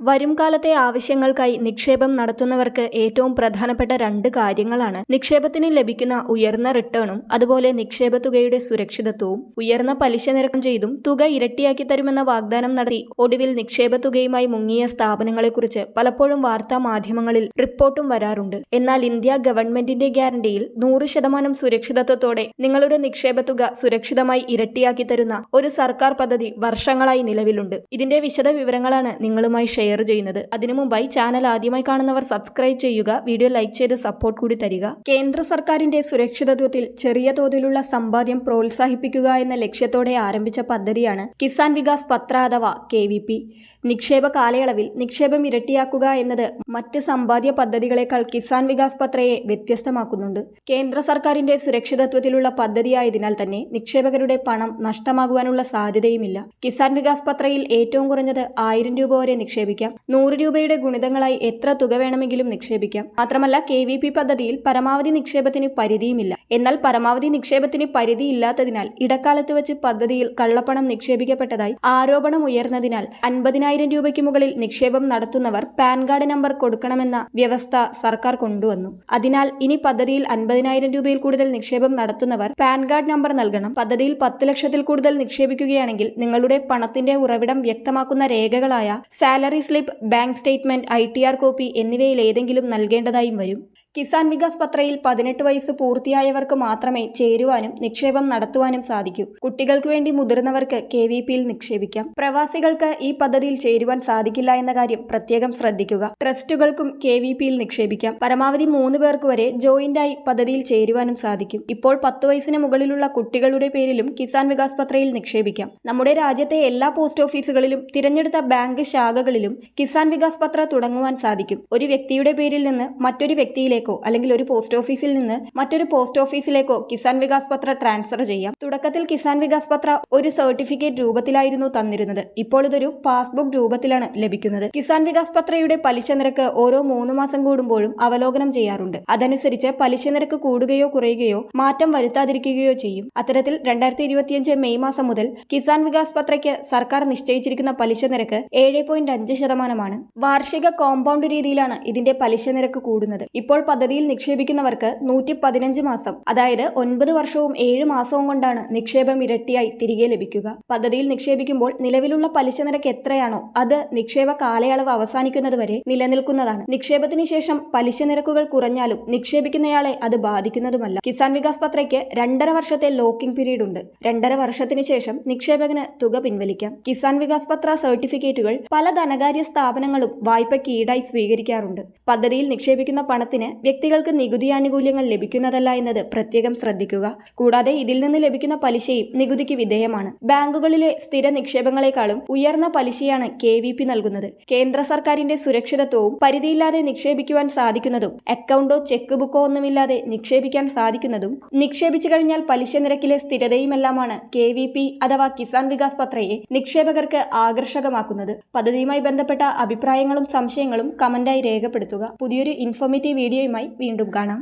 വരും കാലത്തെ ആവശ്യങ്ങൾക്കായി നിക്ഷേപം നടത്തുന്നവർക്ക് ഏറ്റവും പ്രധാനപ്പെട്ട രണ്ട് കാര്യങ്ങളാണ്. നിക്ഷേപത്തിന് ലഭിക്കുന്ന ഉയർന്ന റിട്ടേണും അതുപോലെ നിക്ഷേപ തുകയുടെ സുരക്ഷിതത്വവും ഉയർന്ന പലിശ നിരക്കം ചെയ്തും തുക ഇരട്ടിയാക്കി തരുമെന്ന വാഗ്ദാനം നടത്തി ഒടുവിൽ നിക്ഷേപ തുകയുമായി മുങ്ങിയ സ്ഥാപനങ്ങളെക്കുറിച്ച് പലപ്പോഴും വാർത്താ മാധ്യമങ്ങളിൽ റിപ്പോർട്ടും വരാറുണ്ട്. എന്നാൽ ഇന്ത്യ ഗവൺമെന്റിന്റെ ഗ്യാരണ്ടിയിൽ നൂറ് ശതമാനം സുരക്ഷിതത്വത്തോടെ നിങ്ങളുടെ നിക്ഷേപ തുക സുരക്ഷിതമായി ഇരട്ടിയാക്കി തരുന്ന ഒരു സർക്കാർ പദ്ധതി വർഷങ്ങളായി നിലവിലുണ്ട്. ഇതിന്റെ വിശദ വിവരങ്ങളാണ് നിങ്ങളുമായി ഷെയർ ചെയ്യുന്നത്. അതിനു മുമ്പായി ചാനൽ ആദ്യമായി കാണുന്നവർ സബ്സ്ക്രൈബ് ചെയ്യുക വീഡിയോ ലൈക്ക് ചെയ്ത് സപ്പോർട്ട് കൂടി തരിക. കേന്ദ്ര സർക്കാരിന്റെ സുരക്ഷിതത്വത്തിൽ ചെറിയ തോതിലുള്ള സമ്പാദ്യം പ്രോത്സാഹിപ്പിക്കുക എന്ന ലക്ഷ്യത്തോടെ ആരംഭിച്ച പദ്ധതിയാണ് കിസാൻ വികാസ് പത്ര അഥവാ കെ വി പി. നിക്ഷേപ കാലയളവിൽ നിക്ഷേപം ഇരട്ടിയാക്കുക എന്നത് മറ്റ് സമ്പാദ്യ പദ്ധതികളെക്കാൾ കിസാൻ വികാസ് പത്രയെ വ്യത്യസ്തമാക്കുന്നുണ്ട്. കേന്ദ്ര സർക്കാരിന്റെ സുരക്ഷിതത്വത്തിലുള്ള പദ്ധതിയായതിനാൽ തന്നെ നിക്ഷേപകരുടെ പണം നഷ്ടമാകുവാനുള്ള സാധ്യതയുമില്ല. കിസാൻ വികാസ് പത്രയിൽ ഏറ്റവും കുറഞ്ഞത് ആയിരം രൂപ വരെ നിക്ഷേപിക്കാം നൂറ് രൂപയുടെ ഗുണിതങ്ങളായി എത്ര തുക വേണമെങ്കിലും നിക്ഷേപിക്കാം. മാത്രമല്ല കെ വി പി പദ്ധതിയിൽ പരമാവധി നിക്ഷേപത്തിന് പരിധിയുമില്ല. എന്നാൽ പരമാവധി നിക്ഷേപത്തിന് പരിധി ഇല്ലാത്തതിനാൽ ഇടക്കാലത്ത് വെച്ച് പദ്ധതിയിൽ കള്ളപ്പണം നിക്ഷേപിക്കപ്പെട്ടതായി ആരോപണം ഉയർന്നതിനാൽ അൻപതിനായിരം രൂപയ്ക്ക് മുകളിൽ നിക്ഷേപം നടത്തുന്നവർ പാൻ കാർഡ് നമ്പർ കൊടുക്കണമെന്ന വ്യവസ്ഥ സർക്കാർ കൊണ്ടുവന്നു. അതിനാൽ ഇനി പദ്ധതിയിൽ അൻപതിനായിരം രൂപയിൽ കൂടുതൽ നിക്ഷേപം നടത്തുന്നവർ പാൻ കാർഡ് നമ്പർ നൽകണം. പദ്ധതിയിൽ പത്ത് ലക്ഷത്തിൽ കൂടുതൽ നിക്ഷേപിക്കുകയാണെങ്കിൽ നിങ്ങളുടെ പണത്തിന്റെ ഉറവിടം വ്യക്തമാക്കുന്ന രേഖകളായ salary slip bank statement I copy എന്നിവയിൽ ഏതെങ്കിലും നൽകേണ്ടതായും വരും. കിസാൻ വികാസ് പത്രയിൽ പതിനെട്ട് വയസ്സ് പൂർത്തിയായവർക്ക് മാത്രമേ ചേരുവാനും നിക്ഷേപം നടത്തുവാനും സാധിക്കൂ. കുട്ടികൾക്ക് വേണ്ടി മുതിർന്നവർക്ക് കെ വി പിയിൽ നിക്ഷേപിക്കാം. പ്രവാസികൾക്ക് ഈ പദ്ധതിയിൽ ചേരുവാൻ സാധിക്കില്ല എന്ന കാര്യം പ്രത്യേകം ശ്രദ്ധിക്കുക. ട്രസ്റ്റുകൾക്കും കെ വി പിയിൽ നിക്ഷേപിക്കാം. പരമാവധി മൂന്ന് പേർക്ക് വരെ ജോയിന്റായി പദ്ധതിയിൽ ചേരുവാനും സാധിക്കും. ഇപ്പോൾ പത്ത് വയസ്സിന് മുകളിലുള്ള കുട്ടികളുടെ പേരിലും കിസാൻ വികാസ് പത്രയിൽ നിക്ഷേപിക്കാം. നമ്മുടെ രാജ്യത്തെ എല്ലാ പോസ്റ്റ് ഓഫീസുകളിലും തിരഞ്ഞെടുത്ത ബാങ്ക് ശാഖകളിലും കിസാൻ വികാസ് പത്ര തുടങ്ങുവാൻ സാധിക്കും. ഒരു വ്യക്തിയുടെ പേരിൽ നിന്ന് മറ്റൊരു വ്യക്തിയിലേക്കോ അല്ലെങ്കിൽ ഒരു പോസ്റ്റ് ഓഫീസിൽ നിന്ന് മറ്റൊരു പോസ്റ്റ് ഓഫീസിലേക്കോ കിസാൻ വികാസ് പത്ര ട്രാൻസ്ഫർ ചെയ്യാം. തുടക്കത്തിൽ കിസാൻ വികാസ് പത്ര ഒരു സർട്ടിഫിക്കറ്റ് രൂപത്തിലായിരുന്നു തന്നിരുന്നത്. ഇപ്പോൾ ഇതൊരു പാസ്ബുക്ക് രൂപത്തിലാണ് ലഭിക്കുന്നത്. കിസാൻ വികാസ് പത്രയുടെ പലിശ നിരക്ക് ഓരോ മൂന്ന് മാസം കൂടുമ്പോഴും അവലോകനം ചെയ്യാറുണ്ട്. അതനുസരിച്ച് പലിശ നിരക്ക് കൂടുകയോ കുറയുകയോ മാറ്റം വരുത്താതിരിക്കുകയോ ചെയ്യും. അത്തരത്തിൽ രണ്ടായിരത്തി ഇരുപത്തിയഞ്ച് മെയ് മാസം മുതൽ കിസാൻ വികാസ് പത്രയ്ക്ക് സർക്കാർ നിശ്ചയിച്ചിരിക്കുന്ന പലിശ നിരക്ക് ഏഴ് പോയിന്റ് അഞ്ച് ശതമാനമാണ്. വാർഷിക കോമ്പൗണ്ട് രീതിയിലാണ് ഇതിന്റെ പലിശ നിരക്ക് കൂടുന്നത്. ഇപ്പോൾ പദ്ധതിയിൽ നിക്ഷേപിക്കുന്നവർക്ക് നൂറ്റി പതിനഞ്ച് മാസം അതായത് ഒൻപത് വർഷവും ഏഴ് മാസവും കൊണ്ടാണ് നിക്ഷേപം ഇരട്ടിയായി തിരികെ ലഭിക്കുക. പദ്ധതിയിൽ നിക്ഷേപിക്കുമ്പോൾ നിലവിലുള്ള പലിശ നിരക്ക് എത്രയാണോ അത് നിക്ഷേപ കാലയളവ് അവസാനിക്കുന്നത് വരെ നിലനിൽക്കുന്നതാണ്. നിക്ഷേപത്തിന് ശേഷം പലിശ നിരക്കുകൾ കുറഞ്ഞാലും നിക്ഷേപിക്കുന്നയാളെ അത് ബാധിക്കുന്നതുമല്ല. കിസാൻ വികാസ് പത്രയ്ക്ക് രണ്ടര വർഷത്തെ ലോക്കിംഗ് പീരീഡ് ഉണ്ട് രണ്ടര വർഷത്തിന് ശേഷം നിക്ഷേപകന് തുക പിൻവലിക്കാം. കിസാൻ വികാസ് പത്ര സർട്ടിഫിക്കറ്റുകൾ പല ധനകാര്യ സ്ഥാപനങ്ങളും വായ്പയ്ക്ക് ഈടായി സ്വീകരിക്കാറുണ്ട്. പദ്ധതിയിൽ നിക്ഷേപിക്കുന്ന പണത്തിന് വ്യക്തികൾക്ക് നികുതി ആനുകൂല്യങ്ങൾ ലഭിക്കുന്നതല്ല എന്നത് പ്രത്യേകം ശ്രദ്ധിക്കുക. കൂടാതെ ഇതിൽ നിന്ന് ലഭിക്കുന്ന പലിശയും നികുതിക്ക് വിധേയമാണ്. ബാങ്കുകളിലെ സ്ഥിര നിക്ഷേപങ്ങളെക്കാളും ഉയർന്ന പലിശയാണ് കെ വി പി നൽകുന്നത്. കേന്ദ്ര സർക്കാരിന്റെ സുരക്ഷിതത്വവും പരിധിയില്ലാതെ നിക്ഷേപിക്കുവാൻ സാധിക്കുന്നതും അക്കൗണ്ടോ ചെക്ക് ബുക്കോ ഒന്നുമില്ലാതെ നിക്ഷേപിക്കാൻ സാധിക്കുന്നതും നിക്ഷേപിച്ചു കഴിഞ്ഞാൽ പലിശ നിരക്കിലെ സ്ഥിരതയുമെല്ലാമാണ് കെ വി പി അഥവാ കിസാൻ വികാസ് പത്രയെ നിക്ഷേപകർക്ക് ആകർഷകമാക്കുന്നത്. പദ്ധതിയുമായി ബന്ധപ്പെട്ട അഭിപ്രായങ്ങളും സംശയങ്ങളും കമന്റായി രേഖപ്പെടുത്തുക. പുതിയൊരു ഇൻഫോർമേറ്റീവ് വീഡിയോയുമായി വീണ്ടും കാണാം